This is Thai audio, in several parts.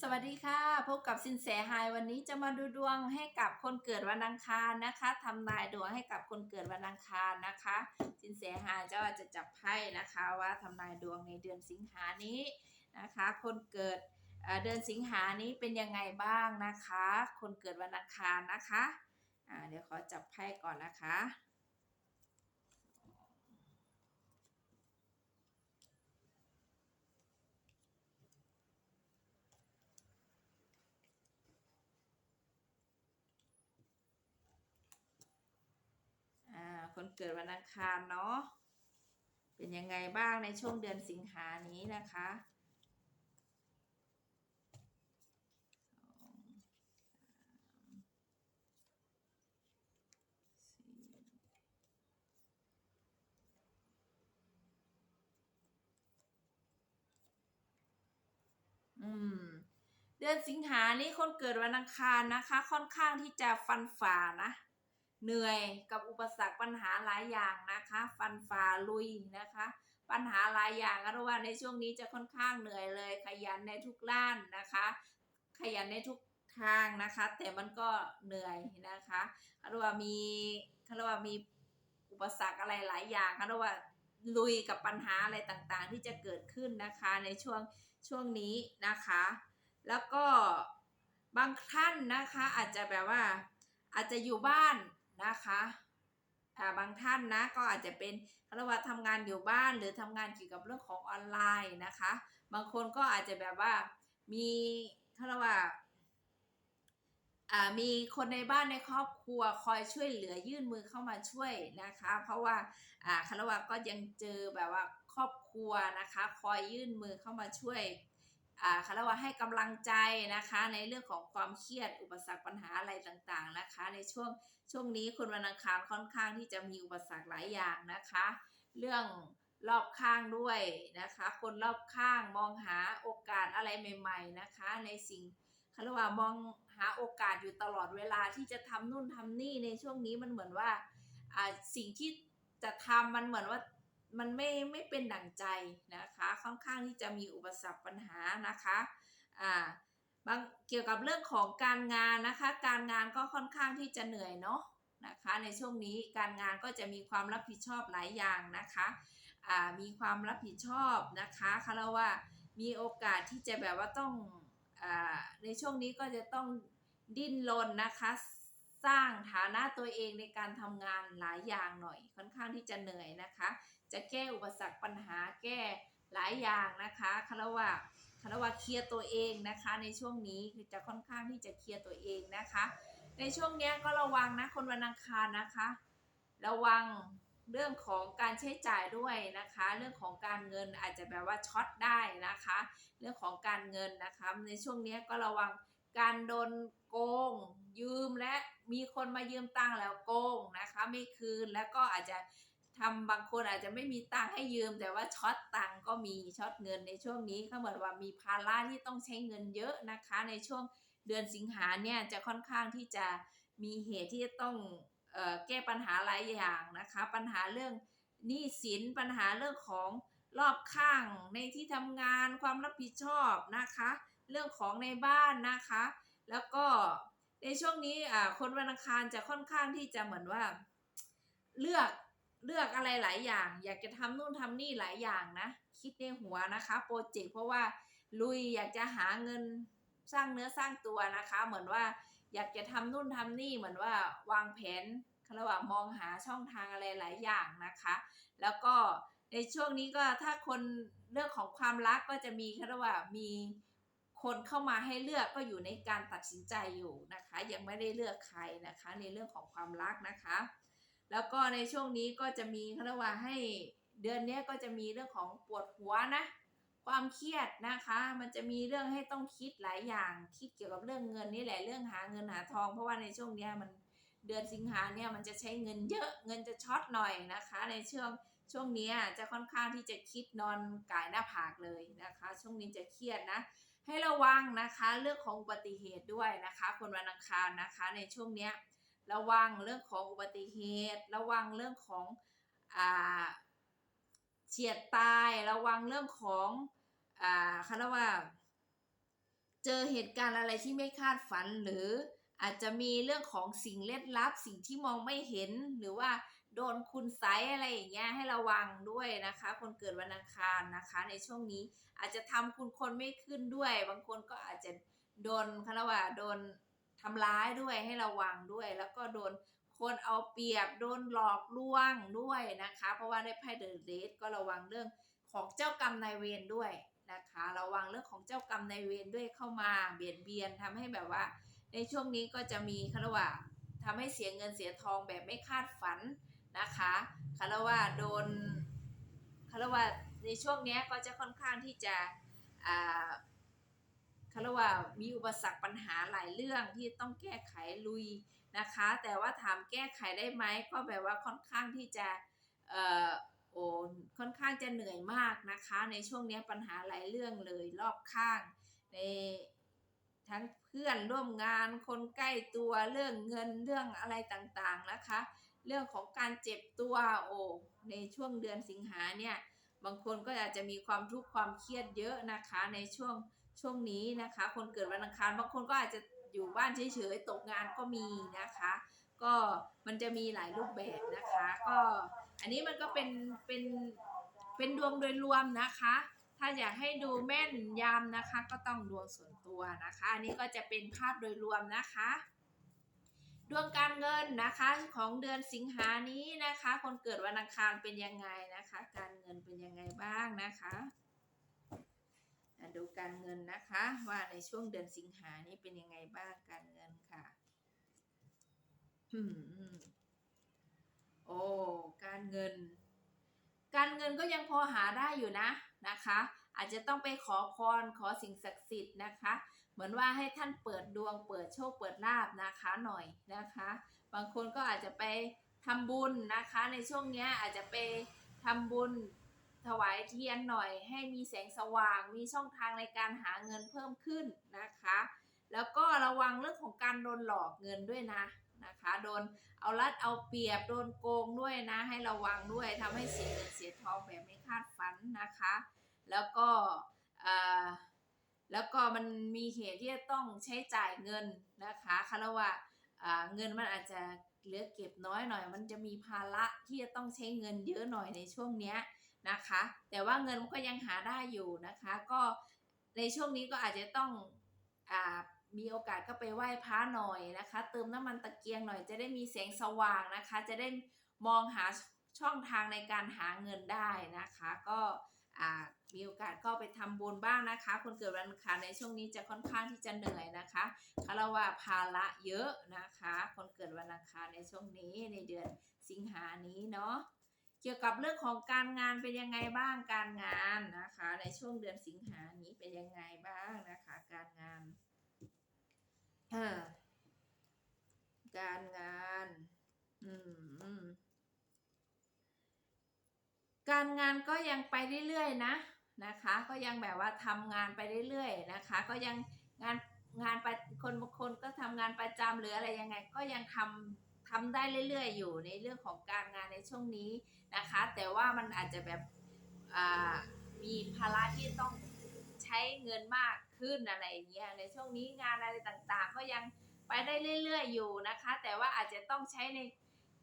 สวัสดีค่ะ พบกับสินแสไฮวันนี้จะมาดูดวงให้กับคนเกิดวันอังคารนะคะทำนายดวงให้กับคนเกิดวันอังคารนะคะ สินแสไฮจะจะจับไพ่นะคะว่าทำนายดวงในเดือนสิงหานี้นะคะ คนเกิดเดือนสิงหานี้เป็นยังไงบ้างนะคะ คนเกิดวันอังคารนะคะอ่าเดี๋ยวขอจับไพ่ก่อนนะคะ อ่า คนเกิดวันอังคารเนาะเป็นยังไงบ้างในช่วงเดือนสิงหานี้นะคะเดือนสิงหานี้คนเกิดวันอังคารนะคะ ค่อนข้างที่จะฟันฝ่านะ เหนื่อยกับอุปสรรคปัญหาหลายอย่างนะคะ ฟันฝ่าลุยนะคะ ปัญหาหลายอย่างก็รู้ว่าในช่วงนี้จะค่อนข้างเหนื่อยเลย ขยันในทุกด้านนะคะ ขยันในทุกทางนะคะ แต่มันก็เหนื่อยนะคะเขาเรียกว่ามีเขาเรียกว่ามีอุปสรรคอะไรหลายอย่างเขาเรียกว่าลุยกับปัญหาอะไรต่างๆ ที่จะเกิดขึ้นนะคะในช่วงช่วงนี้นะคะ แล้วก็บางท่านนะคะอาจจะแบบว่าอาจจะอยู่บ้าน นะคะาบางท่านนะก็อาจจะเป็นเขาเรียกว่าทำงานอยู่บ้านหรือทำงานเกี่ยวกับเรื่องของออนไลน์นะคะ บางคนก็อาจจะแบบว่ามีเขาเรียกว่าอ่ามีคนในบ้านในครอบครัวคอยช่วยเหลือยื่นมือเข้ามาช่วยนะคะ เพราะว่าอ่าคารวะก็ยังเจอแบบว่าครอบครัวนะคะ คอยยื่นมือเข้ามาช่วยอ่าคารวะให้กำลังใจนะคะ ในเรื่องของความเครียดอุปสรรคปัญหาอะไรต่างๆนะคะ ในช่วง ช่วงนี้คนวันอังคารค่อนข้างที่จะมีอุปสรรคหลายอย่างนะคะ เรื่องรอบข้างด้วยนะคะ คนรอบข้างมองหาโอกาสอะไรใหม่ ๆนะคะ ในสิ่งคารวะมองหาโอกาสอยู่ตลอดเวลาที่จะทำนู่นทำนี่ในช่วงนี้มันเหมือนว่าสิ่งที่จะทำมันเหมือนว่ามันไม่ไม่เป็นดั่งใจนะคะ ค่อนข้างที่จะมีอุปสรรคปัญหานะคะอ่าบางเกี่ยวกับเรื่องของการงานนะคะ การงานก็ ที่จะเหนื่อยเนาะนะคะ ในช่วงนี้การงานก็จะมีความรับผิดชอบหลายอย่างนะคะมีความรับผิดชอบนะคะคาราว่ามีโอกาสที่จะแบบว่าต้องอในช่วงนี้ก็จะต้องดิ้นรนนะคะสร้างฐานะตัวเองในการทำงานหลายอย่างหน่อย ค่อนข้างที่จะเหนื่อยนะคะ จะแก้อุปสรรคปัญหาแก้หลายอย่างนะคะคารวะคารวะเคลียร์ตัวเองนะคะ ในช่วงนี้คือจะค่อนข้างที่จะเคลียร์ตัวเองนะคะ ในช่วงนี้ก็ระวังนะคนวันอังคารนะคะ ระวังเรื่องของการใช้จ่ายด้วยนะคะ เรื่องของการเงินอาจจะแบบว่าช็อตได้นะคะ เรื่องของการเงินนะคะ ในช่วงนี้ก็ระวังการโดนโกง ยืมและมีคนมายืมตังค์แล้วโกงนะคะ ไม่คืนแล้วก็อาจจะทำบางคนอาจจะไม่มีตังค์ให้ยืม แต่ว่าช็อตตังค์ก็มีช็อตเงินในช่วงนี้เขาเหมือนว่ามีภาระที่ต้องใช้เงินเยอะนะคะ ในช่วง เดือนสิงหาเนี่ยจะค่อนข้างที่จะมีเหตุที่จะต้องออแก้ปัญหาหลายอย่างนะคะ ปัญหาเรื่องหนี้สินปัญหาเรื่องของรอบข้างในที่ทำงานความรับผิดชอบนะคะ เรื่องของในบ้านนะคะ แล้วก็ในช่วงนี้คนวันอังคารจะค่อนข้างที่จะเหมือนว่า เลือกเลือกอะไรหลายอย่าง อยากจะทำนู่นทำนี่หลายอย่างนะ คิดในหัวนะคะโปรเจกต์เพราะว่าลุยอยากจะหาเงิน สร้างเนื้อสร้างตัวนะคะ เหมือนว่าอยากจะทำนู่นทำนี่เหมือนว่าวางแผนเขาเรียกว่ามองหาช่องทางอะไรหลายอย่างนะคะ แล้วก็ในช่วงนี้ก็ถ้าคนเรื่องของความรักก็จะมีเขาเรียกว่ามีคนเข้ามาให้เลือกก็อยู่ในการตัดสินใจอยู่นะคะ ยังไม่ได้เลือกใครนะคะ ในเรื่องของความรักนะคะ แล้วก็ในช่วงนี้ก็จะมีเขาเรียกว่าให้เดือนนี้ก็จะมีเรื่องของปวดหัวนะ ความเครียดนะคะ มันจะมีเรื่องให้ต้องคิดหลายอย่าง คิดเกี่ยวกับเรื่องเงินนี่แหละ เรื่องหาเงินหาทอง เพราะว่าในช่วงเนี้ยมันเดือนสิงหาเนี่ยมันจะใช้เงินเยอะ เงินจะช็อตหน่อยนะคะ ในช่วงช่วงนี้จะค่อนข้างที่จะคิดนอนกายหน้าผากเลยนะคะ ช่วงนี้จะเครียดนะ ให้ระวังนะคะเรื่องของอุบัติเหตุด้วยนะคะ คนวันอังคารนะคะในช่วงเนี้ยระวังเรื่องของอุบัติเหตุ ระวังเรื่องของอ่าเฉียดตาย ระวังเรื่องของ อ่าเขารว่าเจอเหตุการณ์อะไรที่ไม่คาดฝันหรืออาจจะมีเรื่องของสิ่งเล็ดลับ สิ่งที่มองไม่เห็นหรือว่าโดนคุณไสยอะไรอย่างเงี้ยให้ระวังด้วยนะคะ คนเกิดวันอังคารนะคะ ในช่วงนี้อาจจะทำคุณคนไม่ขึ้นด้วย บางคนก็อาจจะโดนคารว่าโดนทำร้ายด้วยให้ระวังด้วย แล้วก็โดนคนเอาเปรียบโดนหลอกลวงด้วยนะคะ เพราะว่าได้ไพ่เดอะเดทก็ระวังเรื่องของเจ้ากรรมนายเวรด้วย นะคะระวังเรื่องของเจ้ากรรมในเวรด้วยเข้ามาเบียดเบียนทำให้แบบว่า ในช่วงนี้ก็จะมีคารว่าทำให้เสียเงินเสียทองแบบไม่คาดฝันนะคะคารว่าโดนคารว่าในช่วงนี้ก็จะค่อนข้างที่จะอ่าคารว่ามีอุปสรรคปัญหาหลายเรื่องที่ต้องแก้ไขลุยนะคะ แต่ว่าถามแก้ไขได้ไหมก็แบบว่าค่อนข้างที่จะ โอ้ค่อนข้างจะเหนื่อยมากนะคะ ในช่วงนี้ปัญหาหลายเรื่องเลยรอบข้างในทั้งเพื่อนร่วมงานคนใกล้ตัวเรื่องเงินเรื่องอะไรต่างๆนะคะ เรื่องของการเจ็บตัวโอ้ในช่วงเดือนสิงหาเนี่ยบางคนก็อาจจะมีความทุกข์ความเครียดเยอะนะคะ ในช่วงช่วงนี้นะคะ คนเกิดวันอังคารบางคนก็อาจจะอยู่บ้านเฉยๆตกงานก็มีนะคะ ก็มันจะมีหลายรูปแบบนะคะ ก็ อันนี้มันก็เป็นเป็นเป็นดวงโดยรวมนะคะ ถ้าอยากให้ดูแม่นยำนะคะ ก็ต้องดวงส่วนตัวนะคะ อันนี้ก็จะเป็นภาพโดยรวมนะคะ ดวงการเงินนะคะของเดือนสิงหานี้นะคะ คนเกิดวันอังคารเป็นยังไงนะคะ การเงินเป็นยังไงบ้างนะคะดูการเงินนะคะว่าในช่วงเดือนสิงหานี้เป็นยังไงบ้างการเงินค่ะ เงิน การเงินก็ยังพอหาได้อยู่นะนะคะ อาจจะต้องไปขอพรขอสิ่งศักดิ์สิทธิ์นะคะ เหมือนว่าให้ท่านเปิดดวงเปิดโชคเปิดลาบนะคะหน่อยนะคะ บางคนก็อาจจะไปทำบุญนะคะในช่วงนี้อาจจะไปทำบุญถวายเทียนหน่อย ให้มีแสงสว่างมีช่องทางในการหาเงินเพิ่มขึ้นนะคะ แล้วก็ระวังเรื่องของการโดนหลอกเงินด้วยนะ นะคะโดนเอารัดเอาเปรียบโดนโกงด้วยนะ ให้ระวังด้วยทำให้เสียเงินเสียทองแบบไม่คาดฝันนะคะ แล้วก็แล้วก็มันมีเหตุที่จะต้องใช้จ่ายเงินนะคะคารว่าอ่าเงินมันอาจจะเหลือเก็บน้อยหน่อย มันจะมีภาระที่จะต้องใช้เงินเยอะหน่อยในช่วงเนี้ยนะคะ แต่ว่าเงินมันก็ยังหาได้อยู่นะคะ ก็ในช่วงนี้ก็อาจจะต้องอ่า มีโอกาสก็ไปไหว้พระหน่อยนะคะ เติมน้ำมันตะเกียงหน่อยจะได้มีแสงสว่างนะคะ จะได้มองหาช่องทางในการหาเงินได้นะคะ ก็มีโอกาสก็ไปทำบุญบ้างนะคะ คนเกิดวันอังคารในช่วงนี้จะค่อนข้างที่จะเหนื่อยนะคะคารว่าภาระเยอะนะคะ คนเกิดวันอังคารในช่วงนี้ในเดือนสิงหานี้เนาะเกี่ยวกับเรื่องของการงานเป็นยังไงบ้างการงานนะคะ ในช่วงเดือนสิงหานี้เป็นยังไงบ้างนะคะ การงาน การงาน อืม การงานก็ยังไปเรื่อยๆนะนะคะ ก็ยังแบบว่าทำงานไปเรื่อยๆนะคะ ก็ยังงานงานปคนบางคนก็ทำงานประจำหรืออะไรยังไง ก็ยังทำทำได้เรื่อยๆ อยู่ในเรื่องของการงานในช่วงนี้นะคะ แต่ว่ามันอาจจะแบบมีภาระที่ต้องใช้เงินมาก ขึ้นอะไรอย่างเงี้ยในช่วงนี้งานอะไรต่างๆ ก็ยังไปได้เรื่อย ๆ อยู่นะคะ แต่ว่าอาจจะต้องใช้ใน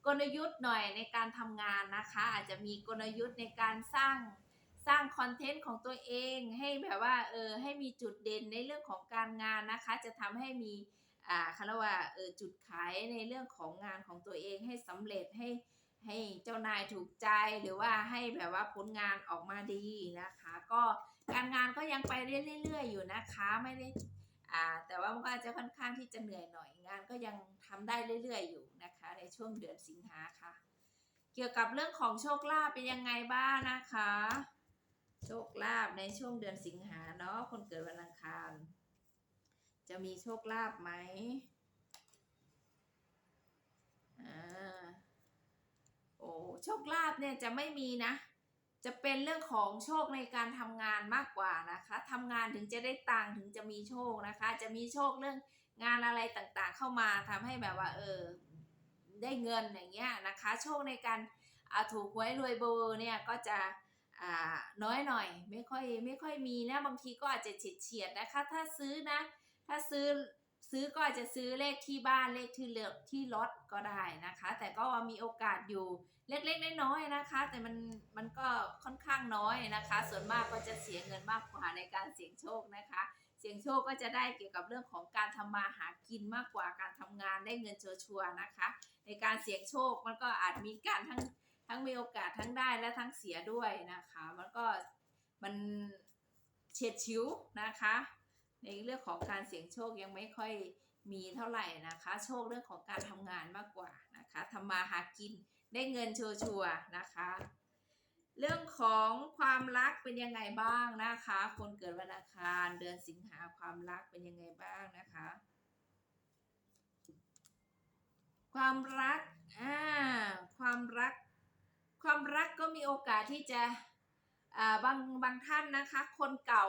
กลยุทธ์หน่อยในการทำงานนะคะ อาจจะมีกลยุทธ์ในการสร้างสร้างคอนเทนต์ของตัวเองให้แบบว่าเออให้มีจุดเด่นในเรื่องของการงานนะคะ จะทำให้มีอ่าคาว่าเออจุดขายในเรื่องของงานของตัวเองให้สำเร็จให้ให้เจ้านายถูกใจหรือว่าให้แบบว่าผลงานออกมาดีนะคะ ก็ การงานก็ยังไปเรื่อยๆอยู่นะคะ ไม่ได้อ่าแต่ว่ามันก็จะค่อนข้างที่จะเหนื่อยหน่อยงานก็ยังทำได้เรื่อย ๆ อยู่นะคะ ในช่วงเดือนสิงหาค่ะ เกี่ยวกับเรื่องของโชคลาภเป็นยังไงบ้างนะคะ โชคลาภในช่วงเดือนสิงหาเนาะคนเกิดวันอังคาร จะมีโชคลาภไหมอ่าโอ้โชคลาภเนี่ยจะไม่มีนะ จะเป็นเรื่องของโชคในการทำงานมากกว่านะคะทำงานถึงจะได้ตังค์ถึงจะมีโชคนะคะ จะมีโชคเรื่องงานอะไรต่างๆ เข้ามาทำให้แบบว่า เออ ได้เงินอย่างเงี้ยนะคะ โชคในการอ่าถูกหวยรวยเบอร์เนี่ยก็จะอ่าน้อยหน่อย ไม่ค่อยไม่ค่อยมีนะบางทีก็อาจจะเฉียดเฉียดๆนะคะ ถ้าซื้อนะ ถ้าซื้อซื้อก็อาจจะซื้อเลขที่บ้านเลขที่เลือกที่รถก็ได้นะคะ แต่ก็มีโอกาสอยู่ เล็กๆ น้อยๆนะคะ แต่มันมันก็ค่อนข้างน้อยนะคะ ส่วนมากก็จะเสียเงินมากกว่าในการเสี่ยงโชคนะคะ เสี่ยงโชคก็จะได้เกี่ยวกับเรื่องของการทำมาหากินมากกว่าการทำงานได้เงินชัวร์นะคะ ในการเสี่ยงโชคมันก็อาจมีการทั้งทั้งมีโอกาสทั้งได้และทั้งเสียด้วยนะคะ มันก็มันเฉียดชิวนะคะ ในเรื่องของการเสี่ยงโชคยังไม่ค่อยมีเท่าไหร่นะคะ โชคเรื่องของการทำงานมากกว่านะคะทำมาหากิน ได้เงินชัวร์นะคะ เรื่องของความรักเป็นยังไงบ้างนะคะ คนเกิดวันอังคารเดือนสิงหาความรักเป็นยังไงบ้างนะคะ ความรักอ่าความรัก ความรักก็มีโอกาสที่จะอ่าบางบางท่านนะคะ คนเก่า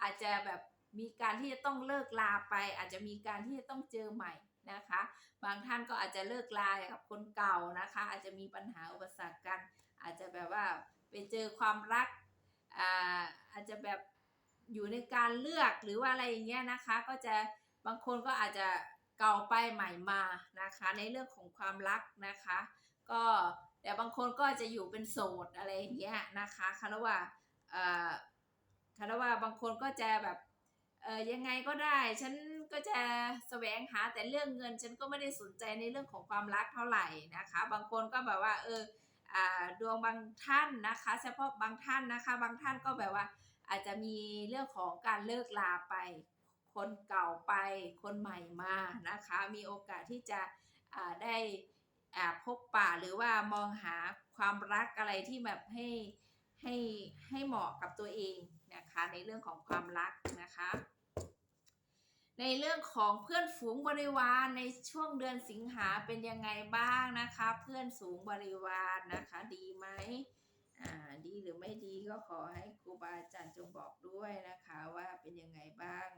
อาจจะแบบมีการที่จะต้องเลิกลาไป อาจจะมีการที่จะต้องเจอใหม่ นะคะ บางท่านก็อาจจะเลิกลากับคนเก่านะคะ อาจจะมีปัญหาอุปสรรคกัน อาจจะแบบว่าไปเจอความรักอ่าอาจจะแบบอยู่ในการเลือกหรือว่าอะไรอย่างเงี้ยนะคะ ก็จะบางคนก็อาจจะเก่าไปใหม่มานะคะ ในเรื่องของความรักนะคะ ก็แต่บางคนก็จะอยู่เป็นโสดอะไรอย่างเงี้ยนะคะคารว่าเอ่อคารว่าบางคนก็จะแบบ เออยังไงก็ได้ ฉันก็จะแสวงหาแต่เรื่องเงิน ฉันก็ไม่ได้สนใจในเรื่องของความรักเท่าไหร่นะคะ บางคนก็แบบว่าเอออ่าดวงบางท่านนะคะ เฉพาะบางท่านนะคะ บางท่านก็แบบว่า อาจจะมีเรื่องของการเลิกลาไป คนเก่าไป คนใหม่มานะคะ มีโอกาสที่จะอ่าได้อ่าพบป่าหรือว่ามองหาความรักอะไรที่แบบให้ให้ให้เหมาะกับตัวเอง นะคะในเรื่องของความรักนะคะ ในเรื่องของเพื่อนฝูงบริวารในช่วงเดือนสิงหาเป็นยังไงบ้างนะคะ เพื่อนสูงบริวารนะคะ ดีไหมอ่าดีหรือไม่ดีก็ขอให้ครูบาอาจารย์จงบอกด้วยนะคะว่าเป็นยังไงบ้าง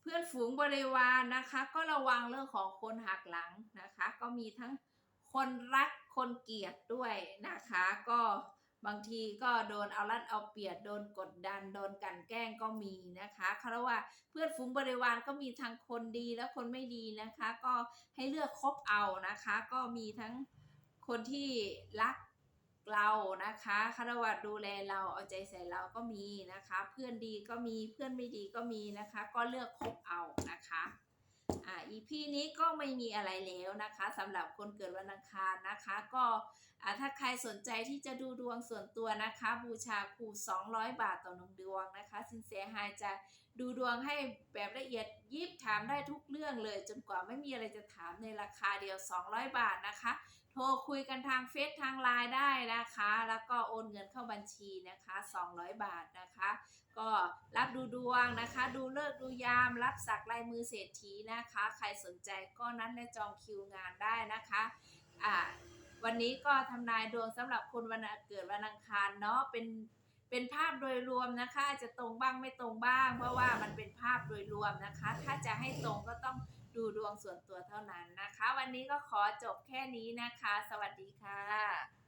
เพื่อนฝูงบริวารนะคะ ก็ระวังเรื่องของคนหักหลังนะคะ ก็มีทั้งคนรักคนเกลียดด้วยนะคะ ก็ บางทีก็โดนเอารัดเอาเปรียบโดนกดดัน โดนกันแกล้งก็มีนะคะเพราะว่าเพื่อนฝูงบริวารก็มีทั้งคนดีและคนไม่ดีนะคะ ก็ให้เลือกคบเอานะคะ ก็มีทั้งคนที่รักเรานะคะคารวะดูแลเราเอาใจใส่เราก็มีนะคะ เพื่อนดีก็มีเพื่อนไม่ดีก็มีนะคะ ก็เลือกคบเอานะคะ อ่า EP นี้ก็ไม่มีอะไรแล้วนะคะสำหรับคนเกิดวันอังคารนะคะ ก็อ่าถ้าใครสนใจที่จะดูดวงส่วนตัวนะคะ บูชาครู 200 บาทต่อหนึ่งดวงนะคะ สินเสียหายจะดูดวงให้แบบละเอียดยิบถามได้ทุกเรื่องเลย จนกว่าไม่มีอะไรจะถามในราคาเดียว 200 บาทนะคะ โทรคุยกันทางเฟซทางไลน์ได้นะคะ แล้วก็โอนเงินเข้าบัญชีนะคะ 200 บาทนะคะ ก็รับดูดวงนะคะ ดูเลิกดูยาม รับสักลายมือเศรษฐีนะคะ ใครสนใจก็นัดและจองคิวงานได้นะคะอ่าวันนี้ก็ทำนายดวงสำหรับคนวันเกิดวันอังคารเนาะเป็นเป็นภาพโดยรวมนะคะอาจจะตรงบ้างไม่ตรงบ้าง เพราะว่ามันเป็นภาพโดยรวมนะคะ ถ้าจะให้ตรงก็ต้องดูดวงส่วนตัวเท่านั้นนะคะ วันนี้ก็ขอจบแค่นี้นะคะ สวัสดีค่ะ